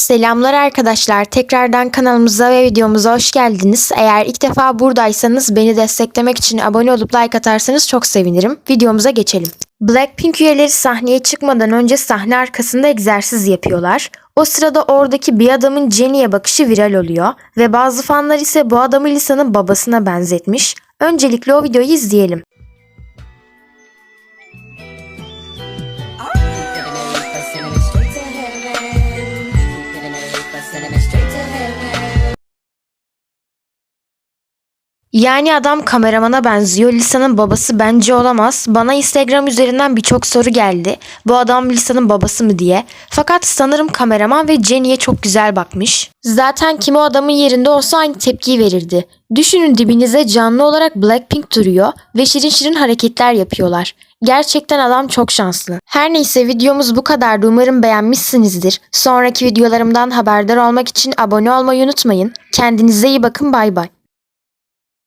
Selamlar arkadaşlar. Tekrardan kanalımıza ve videomuza hoş geldiniz. Eğer ilk defa buradaysanız beni desteklemek için abone olup like atarsanız çok sevinirim. Videomuza geçelim. Blackpink üyeleri sahneye çıkmadan önce sahne arkasında egzersiz yapıyorlar. O sırada oradaki bir adamın Jennie'ye bakışı viral oluyor ve bazı fanlar ise bu adamı Lisa'nın babasına benzetmiş. Öncelikle o videoyu izleyelim. Send him straight to heaven. Yani adam kameramana benziyor. Lisa'nın babası bence olamaz. Bana Instagram üzerinden birçok soru geldi. Bu adam Lisa'nın babası mı diye. Fakat sanırım kameraman ve Jenny'e çok güzel bakmış. Zaten kim o adamın yerinde olsa aynı tepkiyi verirdi. Düşünün dibinize canlı olarak Blackpink duruyor ve şirin şirin hareketler yapıyorlar. Gerçekten adam çok şanslı. Her neyse videomuz bu kadardı. Umarım beğenmişsinizdir. Sonraki videolarımdan haberdar olmak için abone olmayı unutmayın. Kendinize iyi bakın bay bay.